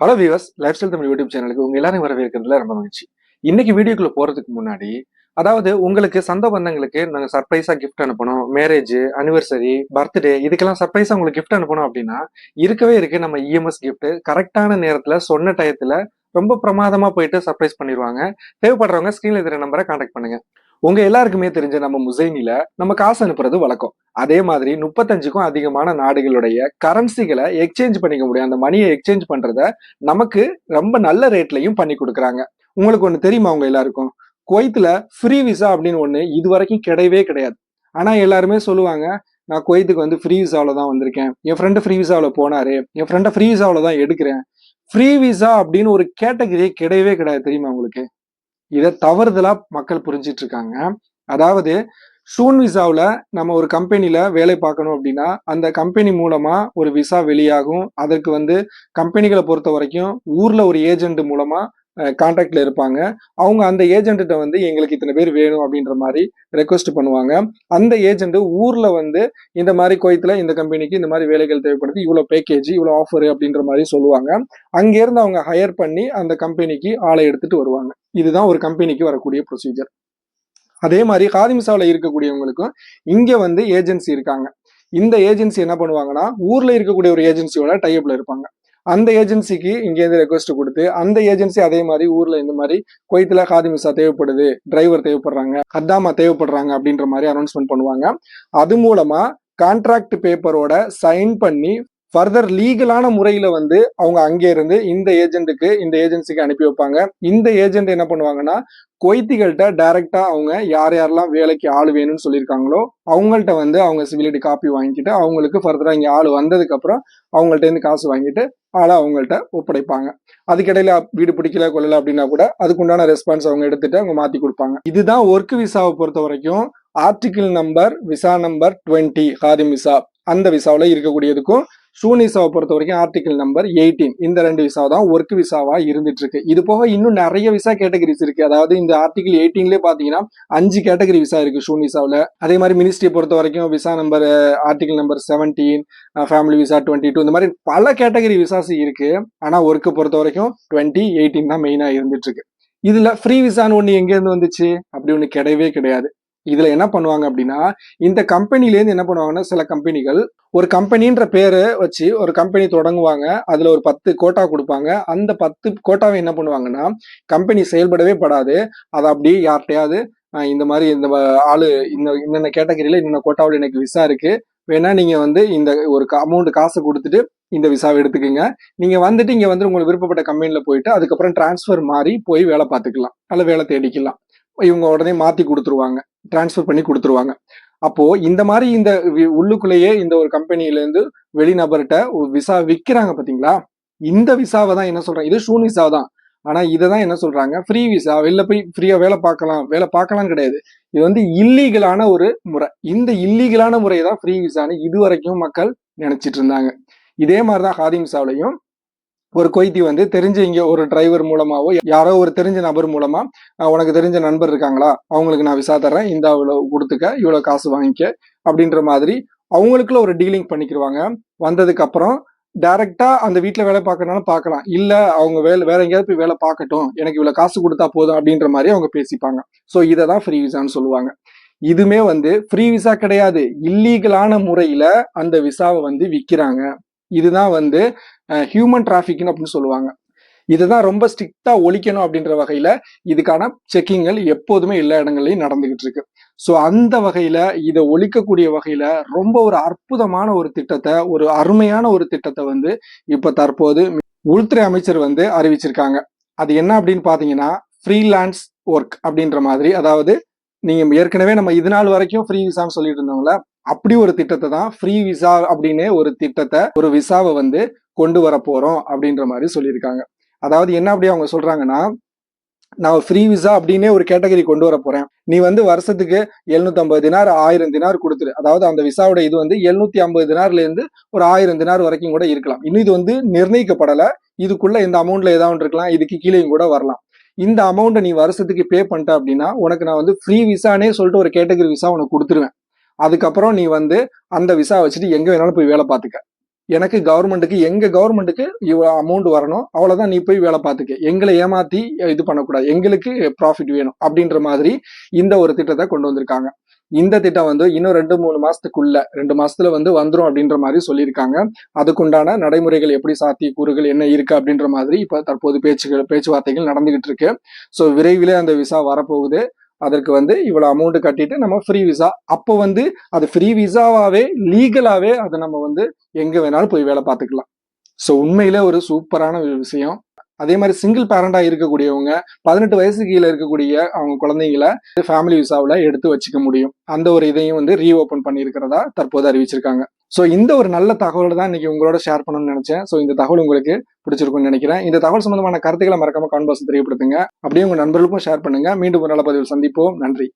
Hello viewers lifestyle Tamil YouTube சேனலுக்கு உங்க எல்லாரும் வரவேற்கிறதுல ரொம்ப மகிழ்ச்சி. இன்னைக்கு வீடியோக்குள்ள போறதுக்கு முன்னாடி அதாவது உங்களுக்கு சொந்த பந்தங்களுக்கு நாங்கள் சர்ப்ரைஸா கிஃப்ட் அனுப்பணும் மேரேஜ் அனிவர்சரி பர்த்டே இதுக்கெல்லாம் சர்ப்ரைஸா உங்களுக்கு கிஃப்ட் அனுப்பணும் அப்படின்னா இருக்கவே இருக்கு நம்ம இஎம்எஸ் கிஃப்ட் கரெக்டான நேரத்துல சொன்ன டயத்துல ரொம்ப பிரமாதமா போயிட்டு சர்ப்ரைஸ் பண்ணிடுவாங்க தேவைப்படுறவங்க ஸ்கிரீன்ல இருக்கிற நம்பரை கான்டாக்ட் பண்ணுங்க. உங்க எல்லாருக்குமே தெரிஞ்ச நம்ம முசைனில நம்ம காசு அனுப்புறது வழக்கம். அதே மாதிரி முப்பத்தஞ்சுக்கும் அதிகமான நாடுகளுடைய கரன்சிகளை எக்ஸ்சேஞ்ச் பண்ணிக்க முடியும். அந்த மணியை எக்ஸ்சேஞ்ச் பண்றத நமக்கு ரொம்ப நல்ல ரேட்லையும் பண்ணி கொடுக்குறாங்க. உங்களுக்கு ஒண்ணு தெரியுமா உங்க எல்லாருக்கும்? குவைத்துல ஃப்ரீ விசா அப்படின்னு ஒண்ணு இது வரைக்கும் கிடையவே கிடையாது. ஆனா எல்லாருமே சொல்லுவாங்க நான் குவைத்துக்கு வந்து ஃப்ரீ விசாவில தான் வந்திருக்கேன். என் ஃப்ரெண்டு ஃப்ரீ விசாவில போனாரு. என் ஃப்ரெண்டை ஃப்ரீ விசாவில தான் எடுக்கிறேன். ஃப்ரீ விசா அப்படின்னு ஒரு கேட்டகரியே கிடையவே கிடையாது தெரியுமா உங்களுக்கு? இதை தவறுதலா மக்கள் புரிஞ்சிட்டு இருக்காங்க அதாவது ஷூன் விசாவில் நம்ம ஒரு கம்பெனியில் வேலை பார்க்கணும் அப்படின்னா அந்த கம்பெனி மூலமாக ஒரு விசா வெளியாகும். அதற்கு வந்து கம்பெனிகளை பொறுத்த வரைக்கும் ஊரில் ஒரு ஏஜென்ட் மூலமாக கான்டாக்டில் இருப்பாங்க. அவங்க அந்த ஏஜென்ட்ட வந்து எங்களுக்கு இத்தனை பேர் வேணும் அப்படின்ற மாதிரி ரெக்வஸ்ட் பண்ணுவாங்க. அந்த ஏஜென்ட் ஊரில் வந்து இந்த மாதிரி கோயத்தில் இந்த கம்பெனிக்கு இந்த மாதிரி வேலைகள் தேவைப்படுது இவ்வளோ பேக்கேஜ் இவ்வளோ ஆஃபர் அப்படின்ற மாதிரி சொல்லுவாங்க. அங்கேருந்து அவங்க ஹையர் பண்ணி அந்த கம்பெனிக்கு ஆளை எடுத்துகிட்டு வருவாங்க. இதுதான் ஒரு கம்பெனிக்கு வரக்கூடிய ப்ரொசீஜர் அதே மாதிரி காதிமிசாவில் இருக்கக்கூடியவங்களுக்கும் இங்கே வந்து ஏஜென்சி இருக்காங்க. இந்த ஏஜென்சி என்ன பண்ணுவாங்கன்னா ஊர்ல இருக்கக்கூடிய ஒரு ஏஜென்சியோட டைப்ல இருப்பாங்க. அந்த ஏஜென்சிக்கு இங்கேருந்து ரெக்வஸ்ட் கொடுத்து அந்த ஏஜென்சி அதே மாதிரி ஊர்ல இந்த மாதிரி குவைத்துல காதிமிசா தேவைப்படுது டிரைவர் தேவைப்படுறாங்க கத்தாமா தேவைப்படுறாங்க அப்படின்ற மாதிரி அனௌன்ஸ்மெண்ட் பண்ணுவாங்க. அது மூலமா கான்ட்ராக்ட் பேப்பரோட சைன் பண்ணி ஃபர்தர் லீகலான முறையில வந்து அவங்க அங்கே இருந்து இந்த ஏஜென்ட்டுக்கு இந்த ஏஜென்சிக்கு அனுப்பி வைப்பாங்க. இந்த ஏஜென்ட் என்ன பண்ணுவாங்கன்னா கொய்த்திகள்கிட்ட டைரக்டா அவங்க யார் யாரெல்லாம் வேலைக்கு ஆள் வேணும்னு சொல்லியிருக்காங்களோ அவங்கள்ட்ட வந்து அவங்க சிவிலிட்டி காப்பி வாங்கிட்டு அவங்களுக்கு ஃபர்தரா இங்கே ஆள் வந்ததுக்கு அப்புறம் அவங்கள்ட்ட இருந்து காசு வாங்கிட்டு ஆளை அவங்கள்ட்ட ஒப்படைப்பாங்க. அதுக்கிடையில வீடு பிடிக்கல கொள்ளல அப்படின்னா கூட அதுக்குண்டான ரெஸ்பான்ஸ் அவங்க எடுத்துட்டு அவங்க மாத்தி கொடுப்பாங்க. இதுதான் ஒர்க் விசாவை பொறுத்த வரைக்கும் article number visa number twenty ஹாரிம் visa அந்த விசாவில் இருக்கக்கூடியதுக்கும் ஷூன் விசாவை பொறுத்த வரைக்கும் ஆர்டிகிள் நம்பர் எயிட்டீன் இந்த ரெண்டு விசா தான் ஒர்க் விசாவாக இருந்துட்டு இருக்கு இது போக இன்னும் நிறைய விசா கேட்டகரிஸ் இருக்கு. அதாவது இந்த ஆர்டிகிள் எயிட்டீன்லேயே பார்த்தீங்கன்னா அஞ்சு கேட்டகரி விசா இருக்கு ஷூன் விசாவில் அதே மாதிரி மினிஸ்ட்ரி பொறுத்த வரைக்கும் visa number article number seventeen family visa twenty two இந்த மாதிரி பல கேட்டகரி விசாஸ் இருக்கு. ஆனால் ஒர்க்கை பொறுத்த வரைக்கும் டுவெண்ட்டி எயிட்டீன் தான் மெயினாக இருந்துட்டு இருக்கு இதுல ஃப்ரீ விசான்னு ஒன்று எங்கேருந்து வந்துச்சு? அப்படி ஒன்று கிடையவே கிடையாது. இதுல என்ன பண்ணுவாங்க அப்படின்னா இந்த கம்பெனிலேருந்து என்ன பண்ணுவாங்கன்னா சில கம்பெனிகள் ஒரு கம்பெனின்ற பேரை வச்சு ஒரு கம்பெனி தொடங்குவாங்க. அதுல ஒரு பத்து கோட்டா கொடுப்பாங்க. அந்த பத்து கோட்டாவை என்ன பண்ணுவாங்கன்னா கம்பெனி செயல்படவே படாது. அதை அப்படியே யார்கிட்டயாவது இந்த மாதிரி இந்த ஆளு இந்த இன்னென்ன கேட்டகரியில இன்னென்ன கோட்டாவில் எனக்கு விசா இருக்கு. வேணா நீங்க வந்து இந்த ஒரு அமௌண்ட் காசு கொடுத்துட்டு இந்த விசாவை எடுத்துக்கோங்க. நீங்க வந்துட்டு இங்க வந்து உங்களுக்கு விருப்பப்பட்ட கம்பெனில போயிட்டு அதுக்கப்புறம் டிரான்ஸ்ஃபர் மாறி போய் வேலை பார்த்துக்கலாம். அல்ல வேலை தேடிக்கலாம். இவங்க உடனே மாத்தி கொடுத்துருவாங்க. டிரான்ஸ்ஃபர் பண்ணி கொடுத்துருவாங்க. அப்போ இந்த மாதிரி இந்த உள்ளுக்குள்ளேயே இந்த ஒரு கம்பெனில இருந்து வெளிநபர்கிட்ட ஒரு விசா விற்கிறாங்க பாத்தீங்களா? இந்த விசாவை தான் என்ன சொல்றாங்க? இது ஷூன் விசா தான். ஆனா இதை தான் என்ன சொல்றாங்க? ஃப்ரீ விசா வெளில போய் ஃப்ரீயா வேலை பார்க்கலாம். வேலை பார்க்கலாம் கிடையாது. இது வந்து இல்லீகலான ஒரு முறை. இந்த இல்லீகலான முறை தான் ஃப்ரீ விசான்னு இது வரைக்கும் மக்கள் நினைச்சிட்டு இருந்தாங்க. இதே மாதிரி தான் ஹாதிம் விசாவிலையும் ஒரு கொய்தி வந்து தெரிஞ்ச இங்க ஒரு டிரைவர் மூலமாவோ யாரோ ஒரு தெரிஞ்ச நபர் மூலமா உனக்கு தெரிஞ்ச நண்பர் இருக்காங்களா? அவங்களுக்கு நான் விசா தரேன் இந்த இவ்வளோ கொடுத்துக்க இவ்வளோ காசு வாங்கிக்க அப்படின்ற மாதிரி அவங்களுக்குள்ள ஒரு டீலிங் பண்ணிக்கிருவாங்க. வந்ததுக்கு அப்புறம் டைரக்டா அந்த வீட்டில் வேலை பார்க்கறனாலும் பார்க்கலாம். இல்ல அவங்க வேலை வேற எங்கேயாவது போய் வேலை பார்க்கட்டும். எனக்கு இவ்வளவு காசு கொடுத்தா போதும் அப்படின்ற மாதிரி அவங்க பேசிப்பாங்க. ஸோ இதை தான் ஃப்ரீ விசான்னு சொல்லுவாங்க. இதுமே வந்து ஃப்ரீ விசா கிடையாது. இல்லீகலான முறையில அந்த விசாவை வந்து விற்கிறாங்க இதுதான் வந்து ஹியூமன் டிராஃபிக்னு அப்படின்னு சொல்லுவாங்க. இதுதான் ரொம்ப ஸ்ட்ரிக்டா ஒழிக்கணும் அப்படின்ற வகையில இதுக்கான செக்கிங்கள் எப்போதுமே எல்லா இடங்கள்லயும் நடந்துகிட்டு இருக்கு. ஸோ அந்த வகையில இதை ஒழிக்கக்கூடிய வகையில ரொம்ப ஒரு அற்புதமான ஒரு திட்டத்தை ஒரு அருமையான ஒரு திட்டத்தை வந்து இப்ப தற்போது உள்துறை அமைச்சர் வந்து அறிவிச்சிருக்காங்க. அது என்ன அப்படின்னு பாத்தீங்கன்னா ஃப்ரீலான்ஸ் ஒர்க் அப்படின்ற மாதிரி. அதாவது நீங்க ஏற்கனவே நம்ம இது நாள் வரைக்கும் ஃப்ரீ விசான்னு சொல்லிட்டு இருந்தோம்ல அப்படி ஒரு திட்டத்தை தான் ஃப்ரீ விசா அப்படின்னு ஒரு திட்டத்தை ஒரு விசாவை வந்து கொண்டு வர போறோம் அப்படின்ற மாதிரி சொல்லியிருக்காங்க. அதாவது என்ன அப்படி அவங்க சொல்றாங்கன்னா நான் ஃப்ரீ விசா அப்படின்னே ஒரு கேட்டகரி கொண்டு வர போறேன். நீ வந்து வருஷத்துக்கு 750 தினார் ஆயிரம் தினார் கொடுத்துரு. அதாவது அந்த விசாவோட இது வந்து 750 ஐம்பது தினார்ல இருந்து ஒரு ஆயிரம் தினார் வரைக்கும் கூட இருக்கலாம். இன்னும் இது வந்து நிர்ணயிக்கப்படலை. இதுக்குள்ள இந்த அமௌண்ட்ல ஏதாவது இருக்கலாம். இதுக்கு கீழேயும் கூட வரலாம். இந்த அமௌண்ட்டை நீ வருஷத்துக்கு பே பண்ணிட்ட அப்படின்னா உனக்கு நான் வந்து ஃப்ரீ விசானே சொல்லிட்டு ஒரு கேட்டகரி விசா உனக்கு கொடுத்துருவேன். அதுக்கப்புறம் நீ வந்து அந்த விசா வச்சுட்டு எங்க வேணாலும் போய் வேலை பார்த்துக்க. எனக்கு கவர்மெண்ட்டுக்கு எங்க கவர்மெண்ட்டுக்கு இவ்வளோ அமௌண்ட் வரணும். அவ்வளவுதான் நீ போய் வேலை பார்த்துக்க. எங்களை ஏமாத்தி இது பண்ணக்கூடாது. எங்களுக்கு ப்ராஃபிட் வேணும் அப்படின்ற மாதிரி இந்த ஒரு திட்டத்தை கொண்டு வந்திருக்காங்க. இந்த திட்டம் வந்து இன்னும் ரெண்டு மூணு மாசத்துக்குள்ள ரெண்டு மாசத்துல வந்து வந்துடும் அப்படின்ற மாதிரி சொல்லியிருக்காங்க. அதுக்குண்டான நடைமுறைகள் எப்படி சாத்திய கூறுகள் என்ன இருக்கு அப்படின்ற மாதிரி இப்ப தற்போது பேச்சுகள் பேச்சுவார்த்தைகள் நடந்துகிட்டு இருக்கு. ஸோ விரைவிலே அந்த விசா வரப்போகுது. அதற்கு வந்து இவ்வளோ அமௌண்ட் கட்டிட்டு நம்ம ஃப்ரீ விசா அப்போ வந்து அது ஃப்ரீ விசாவாகவே லீகலாகவே அதை நம்ம வந்து எங்கே வேணாலும் போய் வேலை பார்த்துக்கலாம். ஸோ உண்மையிலே ஒரு சூப்பரான ஒரு விஷயம். அதே மாதிரி சிங்கிள் பேரண்டாக இருக்கக்கூடியவங்க பதினெட்டு வயசு கீழே இருக்கக்கூடிய அவங்க குழந்தைங்கள ஃபேமிலி விசாவில் எடுத்து வச்சுக்க முடியும். அந்த ஒரு இதையும் வந்து ரீஓப்பன் பண்ணியிருக்கிறதா தற்போது அறிவிச்சிருக்காங்க. ஸோ இந்த ஒரு நல்ல தகவல் தான் இன்னைக்கு உங்களோட ஷேர் பண்ணணும்னு நினைச்சேன். ஸோ இந்த தகவல் உங்களுக்கு பிடிச்சிருக்கும்னு நினைக்கிறேன். இந்த தகவல் சம்பந்தமான கருத்துக்களை மறக்காம கான்பாஸ் தெரியப்படுத்துங்க. அப்படியே உங்க நண்பர்களுக்கும் ஷேர் பண்ணுங்க. மீண்டும் ஒரு நல்ல பதிவில் சந்திப்போம். நன்றி.